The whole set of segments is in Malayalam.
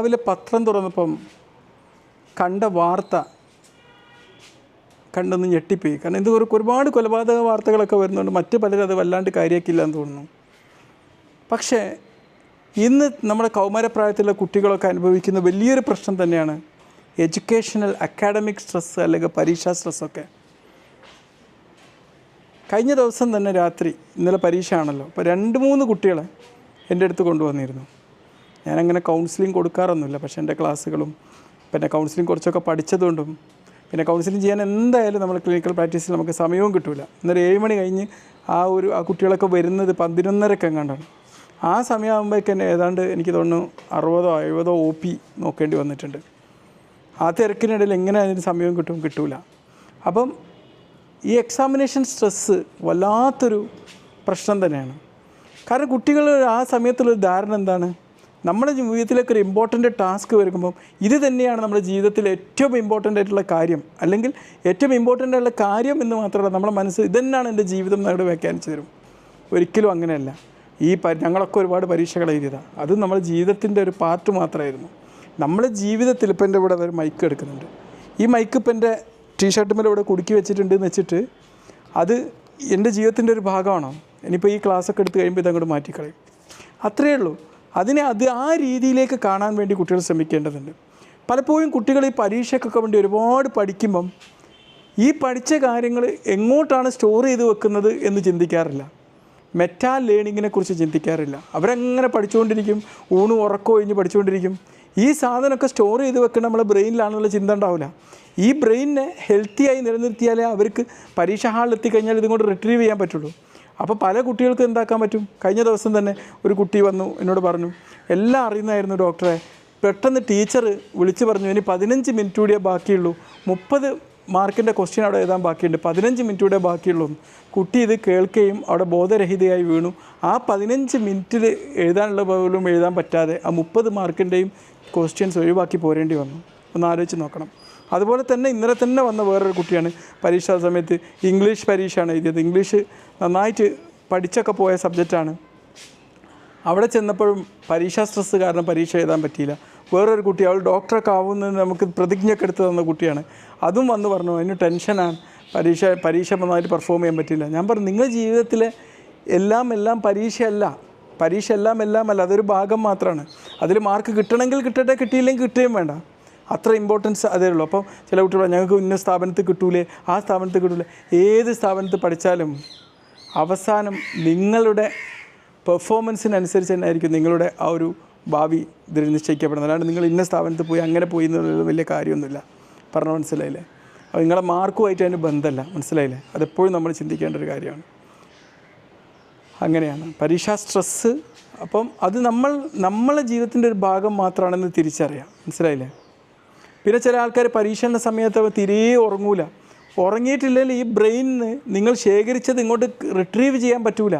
രാവിലെ പത്രം തുറന്നപ്പം കണ്ട വാർത്ത കണ്ടൊന്ന് ഞെട്ടിപ്പോയി. കാരണം ഇത് ഒരു- ഒരുപാട് കൊലപാതക വാർത്തകളൊക്കെ വരുന്നുണ്ട്. മറ്റ് പലരും അത് വല്ലാണ്ട് കാര്യമാക്കില്ല എന്ന് തോന്നുന്നു. പക്ഷേ ഇന്ന് നമ്മുടെ കൗമാരപ്രായത്തിലുള്ള കുട്ടികളൊക്കെ അനുഭവിക്കുന്ന വലിയൊരു പ്രശ്നം തന്നെയാണ് എഡ്യൂക്കേഷണൽ അക്കാഡമിക് സ്ട്രെസ് അല്ലെങ്കിൽ പരീക്ഷാ സ്ട്രെസ്സൊക്കെ. കഴിഞ്ഞ ദിവസം തന്നെ രാത്രി ഇന്നലെ പരീക്ഷ ആണല്ലോ അപ്പോൾ രണ്ട് മൂന്ന് കുട്ടികളെ എന്റെ അടുത്ത് കൊണ്ടുവന്നിരുന്നു. ഞാനങ്ങനെ കൗൺസിലിംഗ് കൊടുക്കാറൊന്നുമില്ല. പക്ഷേ എന്റെ ക്ലാസ്സുകളും പിന്നെ കൗൺസിലിംഗ് കുറച്ചൊക്കെ പഠിച്ചതുകൊണ്ടും പിന്നെ കൗൺസിലിംഗ് ചെയ്യാൻ എന്തായാലും നമ്മൾ ക്ലിനിക്കൽ പ്രാക്ടീസിൽ നമുക്ക് സമയവും കിട്ടില്ല എന്നൊരു ഏഴ് മണി കഴിഞ്ഞ് ആ ഒരു ആ കുട്ടികളൊക്കെ വരുന്നത് പതിനൊന്നരക്ക് എങ്ങാണ്ടാണ്. ആ സമയമാകുമ്പോഴേക്ക് തന്നെ ഏതാണ്ട് എനിക്ക് തോന്നുന്നു അറുപതോ എഴുപതോ ഒ പി നോക്കേണ്ടി വന്നിട്ടുണ്ട്. ആ തിരക്കിനിടയിൽ എങ്ങനെ അതിന് സമയവും കിട്ടും കിട്ടൂല. അപ്പം ഈ എക്സാമിനേഷൻ സ്ട്രെസ്സ് വല്ലാത്തൊരു പ്രശ്നം തന്നെയാണ്. കാരണം കുട്ടികൾ ആ സമയത്തുള്ളൊരു ധാരണ എന്താണ്? നമ്മുടെ ജീവിതത്തിലേക്ക് ഒരു ഇമ്പോർട്ടന്റ് ടാസ്ക് വരുമ്പം ഇത് തന്നെയാണ് നമ്മുടെ ജീവിതത്തിൽ ഏറ്റവും ഇമ്പോർട്ടന്റ് ആയിട്ടുള്ള കാര്യം. അല്ലെങ്കിൽ ഏറ്റവും ഇമ്പോർട്ടന്റ് ആയിട്ടുള്ള കാര്യം എന്ന് മാത്രമല്ല നമ്മുടെ മനസ്സ് ഇതന്നെയാണ് എന്റെ ജീവിതം എന്നവിടെ വ്യാഖ്യാനിച്ചു തരും. ഒരിക്കലും അങ്ങനെയല്ല. ഈ ഞങ്ങളൊക്കെ ഒരുപാട് പരീക്ഷകൾ എഴുതിയതാണ് അത് നമ്മുടെ ജീവിതത്തിന്റെ ഒരു പാർട്ട് മാത്രമായിരുന്നു. നമ്മുടെ ജീവിതത്തിൽ ഇപ്പം എന്റെ ഇവിടെ ഒരു മൈക്ക് എടുക്കുന്നുണ്ട്. ഈ മൈക്ക് ഇപ്പം എന്റെ ടീഷർട്ടുമ്മൽ ഇവിടെ കുടുക്കി വെച്ചിട്ടുണ്ട് എന്ന് വെച്ചിട്ട് അത് എന്റെ ജീവിതത്തിന്റെ ഒരു ഭാഗമാണോ? ഇനിയിപ്പോൾ ഈ ക്ലാസ്സൊക്കെ എടുത്ത് കഴിയുമ്പോൾ ഇതങ്ങോട്ട് മാറ്റിക്കളയും. അത്രയേ ഉള്ളൂ. അതിനെ അത് ആ രീതിയിലേക്ക് കാണാൻ വേണ്ടി കുട്ടികൾ ശ്രമിക്കേണ്ടതുണ്ട്. പലപ്പോഴും കുട്ടികൾ ഈ പരീക്ഷയ്ക്കൊക്കെ വേണ്ടി ഒരുപാട് പഠിക്കുമ്പം ഈ പഠിച്ച കാര്യങ്ങൾ എങ്ങോട്ടാണ് സ്റ്റോർ ചെയ്ത് വെക്കുന്നത് എന്ന് ചിന്തിക്കാറില്ല. മെറ്റാ ലേണിങ്ങിനെ കുറിച്ച് ചിന്തിക്കാറില്ല. അവരെങ്ങനെ പഠിച്ചുകൊണ്ടിരിക്കും? ഊണും ഉറക്കം ഒഴിഞ്ഞ് പഠിച്ചുകൊണ്ടിരിക്കും? ഈ സാധനമൊക്കെ സ്റ്റോർ ചെയ്ത് വെക്കുന്ന നമ്മളെ ബ്രെയിനിലാണെന്നുള്ള ചിന്ത ഉണ്ടാവില്ല. ഈ ബ്രെയിനിനെ ഹെൽത്തിയായി നിലനിർത്തിയാലേ അവർക്ക് പരീക്ഷ ഹാളിൽ എത്തിക്കഴിഞ്ഞാൽ ഇതുകൊണ്ട് റിട്രീവ് ചെയ്യാൻ പറ്റുള്ളൂ. അപ്പോൾ പല കുട്ടികൾക്ക് എന്താക്കാൻ പറ്റും? കഴിഞ്ഞ ദിവസം തന്നെ ഒരു കുട്ടി വന്നു എന്നോട് പറഞ്ഞു എല്ലാം അറിയുന്നതായിരുന്നു ഡോക്ടറെ. പെട്ടെന്ന് ടീച്ചർ വിളിച്ചു പറഞ്ഞു ഇനി പതിനഞ്ച് മിനിറ്റ് കൂടിയേ ബാക്കിയുള്ളൂ. മുപ്പത് മാർക്കിന്റെ ക്വസ്റ്റ്യൻ അവിടെ എഴുതാൻ ബാക്കിയുണ്ട്. പതിനഞ്ച് മിനിറ്റ് കൂടെ ബാക്കിയുള്ളൂ. കുട്ടി ഇത് കേൾക്കുകയും അവിടെ ബോധരഹിതയായി വീണു. ആ പതിനഞ്ച് മിനിറ്റിൽ എഴുതാനുള്ള പോലും എഴുതാൻ പറ്റാതെ ആ മുപ്പത് മാർക്കിന്റെയും ക്വസ്റ്റ്യൻസ് ഒഴിവാക്കി പോരേണ്ടി വന്നു. ഒന്ന് ആലോചിച്ച് നോക്കണം. അതുപോലെ തന്നെ ഇന്നലെ തന്നെ വന്ന വേറൊരു കുട്ടിയാണ്. പരീക്ഷാ സമയത്ത് ഇംഗ്ലീഷ് പരീക്ഷയാണ് എഴുതിയത്. ഇംഗ്ലീഷ് നന്നായിട്ട് പഠിച്ചൊക്കെ പോയ സബ്ജക്റ്റാണ് അവിടെ ചെന്നപ്പോഴും പരീക്ഷാ സ്ട്രെസ് കാരണം പരീക്ഷ എഴുതാൻ പറ്റിയില്ല. വേറൊരു കുട്ടി അവൾ ഡോക്ടറൊക്കെ ആവുന്നതിന് നമുക്ക് പ്രതിജ്ഞയൊക്കെ എടുത്ത് തന്ന കുട്ടിയാണ്. അതും വന്ന് പറഞ്ഞു അതിന് ടെൻഷനാണ് പരീക്ഷ പരീക്ഷ നന്നായിട്ട് പെർഫോം ചെയ്യാൻ പറ്റില്ല ഞാൻ പറഞ്ഞു നിങ്ങളുടെ ജീവിതത്തിലെ എല്ലാം എല്ലാം പരീക്ഷയല്ല. പരീക്ഷ എല്ലാം എല്ലാം അല്ല. അതൊരു ഭാഗം മാത്രമാണ് അതിൽ മാർക്ക് കിട്ടണമെങ്കിൽ കിട്ടട്ടെ കിട്ടിയില്ലെങ്കിൽ കിട്ടുകയും വേണ്ട. അത്ര ഇമ്പോർട്ടൻസ് അതേ ഉള്ളൂ. അപ്പം ചില കുട്ടികൾ ഞങ്ങൾക്ക് ഇന്ന സ്ഥാപനത്തിൽ കിട്ടൂലേ? ആ സ്ഥാപനത്തിൽ കിട്ടൂലേ? ഏത് സ്ഥാപനത്തിൽ പഠിച്ചാലും അവസാനം നിങ്ങളുടെ പെർഫോമൻസിനനുസരിച്ച് തന്നെ ആയിരിക്കും നിങ്ങളുടെ ആ ഒരു ഭാവി ഇതിൽ നിശ്ചയിക്കപ്പെടുന്നത്. അല്ലാണ്ട് നിങ്ങൾ ഇന്ന സ്ഥാപനത്തിൽ പോയി അങ്ങനെ പോയി എന്നുള്ള വലിയ കാര്യമൊന്നുമില്ല. പറഞ്ഞ മനസ്സിലായില്ലേ? അപ്പോൾ നിങ്ങളുടെ മാർക്കുമായിട്ട് അതിന്റെ ബന്ധമല്ല. മനസ്സിലായില്ലേ? അതെപ്പോഴും നമ്മൾ ചിന്തിക്കേണ്ട ഒരു കാര്യമാണ്. അങ്ങനെയാണ്. പരീക്ഷാ സ്ട്രെസ്സ് അപ്പം അത് നമ്മൾ നമ്മളെ ജീവിതത്തിന്റെ ഒരു ഭാഗം മാത്രമാണെന്ന് തിരിച്ചറിയാം. മനസ്സിലായില്ലേ? പിന്നെ ചില ആൾക്കാർ പരീക്ഷണ സമയത്ത് തിരികെ തീരെ ഉറങ്ങൂല. ഉറങ്ങിയിട്ടില്ലെങ്കിൽ ഈ ബ്രെയിനിന് നിങ്ങൾ ശേഖരിച്ചത് ഇങ്ങോട്ട് റിട്രീവ് ചെയ്യാൻ പറ്റൂല.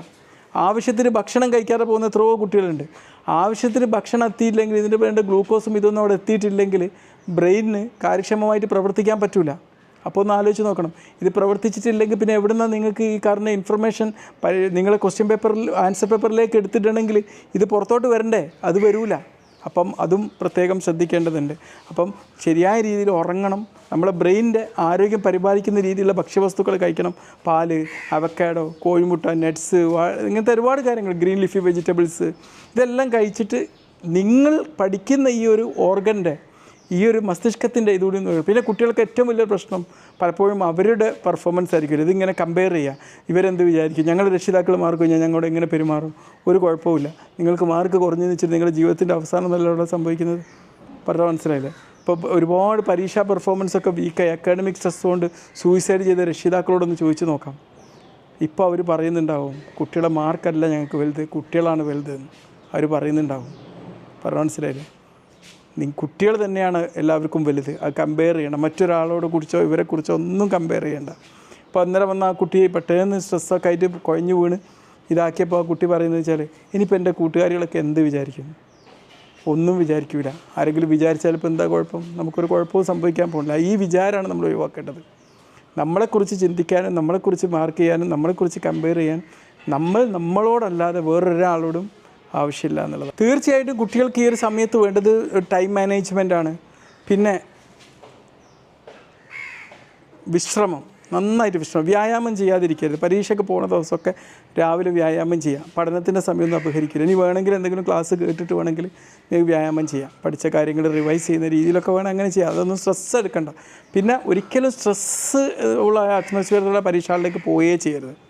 ആവശ്യത്തിന് ഭക്ഷണം കഴിക്കാതെ പോകുന്ന എത്രയോ കുട്ടികളുണ്ട്. ആവശ്യത്തിന് ഭക്ഷണം എത്തിയില്ലെങ്കിൽ ഇതിന്റെ വേണ്ട ഗ്ലൂക്കോസും ഇതൊന്നും അവിടെ എത്തിയിട്ടില്ലെങ്കിൽ ബ്രെയിനിന് കാര്യക്ഷമമായിട്ട് പ്രവർത്തിക്കാൻ പറ്റൂല. അപ്പോൾ ഒന്ന് ആലോചിച്ച് നോക്കണം. ഇത് പ്രവർത്തിച്ചിട്ടില്ലെങ്കിൽ പിന്നെ എവിടെ നിന്നാണ് നിങ്ങൾക്ക് ഈ കാരണം ഇൻഫർമേഷൻ നിങ്ങളെ ക്വസ്റ്റ്യൻ പേപ്പറിൽ ആൻസർ പേപ്പറിലേക്ക് എടുത്തിട്ടുണ്ടെങ്കിൽ ഇത് പുറത്തോട്ട് വരണ്ടേ? അത് വരൂല. അപ്പം അതും പ്രത്യേകം ശ്രദ്ധിക്കേണ്ടതുണ്ട്. അപ്പം ശരിയായ രീതിയിൽ ഉറങ്ങണം. നമ്മളെ ബ്രെയിനിന്റെ ആരോഗ്യം പരിപാലിക്കുന്ന രീതിയിലുള്ള ഭക്ഷ്യവസ്തുക്കൾ കഴിക്കണം. പാൽ അവക്കാഡോ കോഴിമുട്ട നട്ട്സ് ഇങ്ങനത്തെ ഒരുപാട് കാര്യങ്ങൾ. ഗ്രീൻ ലിഫി വെജിറ്റബിൾസ് ഇതെല്ലാം കഴിച്ചിട്ട് നിങ്ങൾ പഠിക്കുന്ന ഈ ഒരു ഓർഗന്റെ ഈ ഒരു മസ്തിഷ്കത്തിന്റെ ഇതുകൂടി ഒന്ന് പിന്നെ കുട്ടികൾക്ക് ഏറ്റവും വലിയ പ്രശ്നം പലപ്പോഴും അവരുടെ പെർഫോമൻസ് ആയിരിക്കും. ഇതിങ്ങനെ കമ്പയർ ചെയ്യുക ഇവരെന്ത് വിചാരിക്കും? ഞങ്ങൾ രക്ഷിതാക്കൾ മാർക്ക് കഴിഞ്ഞാൽ ഞങ്ങളോട് എങ്ങനെ പെരുമാറും? ഒരു കുഴപ്പമില്ല നിങ്ങൾക്ക് മാർക്ക് കുറഞ്ഞെന്ന് വെച്ചിട്ട് നിങ്ങളുടെ ജീവിതത്തിന്റെ അവസാനം നല്ലോണം സംഭവിക്കുന്നത്? പറഞ്ഞാൽ മനസ്സിലായില്ലേ? ഇപ്പോൾ ഒരുപാട് പരീക്ഷാ പെർഫോമൻസ് ഒക്കെ വീക്കായി അക്കാഡമിക് സ്ട്രെസ് കൊണ്ട് സൂയിസൈഡ് ചെയ്ത രക്ഷിതാക്കളോടൊന്ന് ചോദിച്ചു നോക്കാം. ഇപ്പോൾ അവർ പറയുന്നുണ്ടാവും കുട്ടികളുടെ മാർക്കല്ല ഞങ്ങൾക്ക് വലുത് കുട്ടികളാണ് വലുത് അവർ പറയുന്നുണ്ടാവും. പറഞ്ഞാൽ മനസ്സിലായില്ലേ? കുട്ടികൾ തന്നെയാണ് എല്ലാവർക്കും വലുത്. അത് കമ്പയർ ചെയ്യണം മറ്റൊരാളോട് കുറിച്ചോ ഇവരെ കുറിച്ചോ ഒന്നും കമ്പയർ ചെയ്യണ്ട. ഇപ്പോൾ അന്നേരം വന്ന ആ കുട്ടിയെ പെട്ടെന്ന് സ്ട്രെസ്സൊക്കെ ആയിട്ട് കുഴഞ്ഞു വീണ്. ഇതാക്കിയപ്പോൾ ആ കുട്ടി പറയുന്നത് വെച്ചാൽ ഇനിയിപ്പോൾ എന്റെ കൂട്ടുകാരികളൊക്കെ എന്ത് വിചാരിക്കും? ഒന്നും വിചാരിക്കില്ല ആരെങ്കിലും വിചാരിച്ചാൽ ഇപ്പോൾ എന്താ കുഴപ്പം? നമുക്കൊരു കുഴപ്പവും സംഭവിക്കാൻ പോകുന്നില്ല ഈ വിചാരമാണ് നമ്മൾ ഒഴിവാക്കേണ്ടത്. നമ്മളെക്കുറിച്ച് ചിന്തിക്കാനും നമ്മളെക്കുറിച്ച് മാർക്ക് ചെയ്യാനും നമ്മളെക്കുറിച്ച് കമ്പയർ ചെയ്യാൻ നമ്മൾ നമ്മളോടല്ലാതെ വേറൊരാളോടും ആവശ്യമില്ല എന്നുള്ളത്. തീർച്ചയായിട്ടും കുട്ടികൾക്ക് ഈ ഒരു സമയത്ത് വേണ്ടത് ടൈം മാനേജ്മെന്റ് ആണ്. പിന്നെ വിശ്രമം. നന്നായിട്ട് വിശ്രമം. വ്യായാമം ചെയ്യാതിരിക്കരുത്. പരീക്ഷയ്ക്ക് പോകുന്ന ദിവസമൊക്കെ രാവിലെ വ്യായാമം ചെയ്യാം. പഠനത്തിന്റെ സമയമൊന്നും അപഹരിക്കരുത്. ഇനി വേണമെങ്കിൽ എന്തെങ്കിലും ക്ലാസ് കേട്ടിട്ട് വേണമെങ്കിൽ നിങ്ങൾക്ക് വ്യായാമം ചെയ്യാം. പഠിച്ച കാര്യങ്ങൾ റിവൈസ് ചെയ്യുന്ന രീതിയിലൊക്കെ വേണം അങ്ങനെ ചെയ്യാം. അതൊന്നും സ്ട്രെസ് എടുക്കണ്ട. പിന്നെ ഒരിക്കലും സ്ട്രെസ്സ് ഉള്ള അറ്റ്മോസ്ഫിയറിലുള്ള പരീക്ഷകളിലേക്ക് പോയേ ചെയ്യരുത്.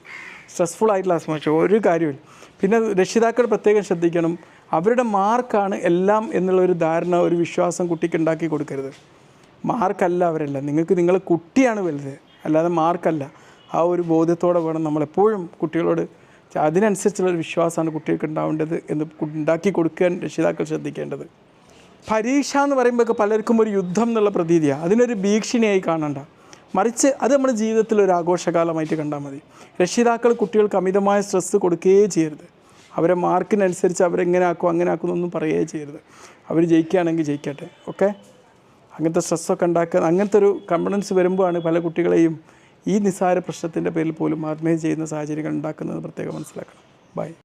സ്ട്രെസ്ഫുൾ ആയിട്ടുള്ള അറ്റ്മോസ്ഫിയർ ഒരു കാര്യമില്ല പിന്നെ രക്ഷിതാക്കൾ പ്രത്യേകം ശ്രദ്ധിക്കണം. അവരുടെ മാർക്കാണ് എല്ലാം എന്നുള്ള ഒരു ധാരണ ഒരു വിശ്വാസം കുട്ടിക്ക് ഉണ്ടാക്കി കൊടുക്കരുത്. മാർക്കല്ല അവരല്ല. നിങ്ങൾക്ക് നിങ്ങളെ കുട്ടിയാണ് വലുത്. അല്ലാതെ മാർക്കല്ല. ആ ഒരു ബോധ്യത്തോടെ വേണം നമ്മളെപ്പോഴും കുട്ടികളോട് അതിനനുസരിച്ചുള്ള അതിനനുസരിച്ചുള്ളൊരു വിശ്വാസമാണ് കുട്ടികൾക്ക് ഉണ്ടാവേണ്ടത് എന്ന് ഉണ്ടാക്കി കൊടുക്കാൻ രക്ഷിതാക്കൾ ശ്രദ്ധിക്കേണ്ടത്. പരീക്ഷ എന്ന് പറയുമ്പോൾ പലർക്കും ഒരു യുദ്ധം എന്നുള്ള പ്രതീതിയാണ് അതിനൊരു ഭീഷണിയായി കാണണ്ട. മറിച്ച് അത് നമ്മുടെ ജീവിതത്തിൽ ഒരു ആഘോഷകാലമായിട്ട് കണ്ടാൽ മതി. രക്ഷിതാക്കൾ കുട്ടികൾക്ക് അമിതമായ സ്ട്രെസ്സ് കൊടുക്കുകയേ ചെയ്യരുത്. അവരെ മാർക്കിനനുസരിച്ച് അവരെങ്ങനെ ആക്കും അങ്ങനെ ആക്കും എന്നൊന്നും പറയുകയേ ചെയ്യരുത്. അവർ ജയിക്കുകയാണെങ്കിൽ ജയിക്കട്ടെ ഓക്കെ അങ്ങനത്തെ സ്ട്രെസ്സൊക്കെ ഉണ്ടാക്കുക അങ്ങനത്തെ ഒരു കമ്പണൻസ് വരുമ്പോഴാണ് പല കുട്ടികളെയും ഈ നിസ്സാര പ്രശ്നത്തിന്റെ പേരിൽ പോലും ആത്മഹത്യ ചെയ്യുന്ന സാഹചര്യങ്ങൾ ഉണ്ടാക്കുന്നത് പ്രത്യേകം മനസ്സിലാക്കണം. ബൈ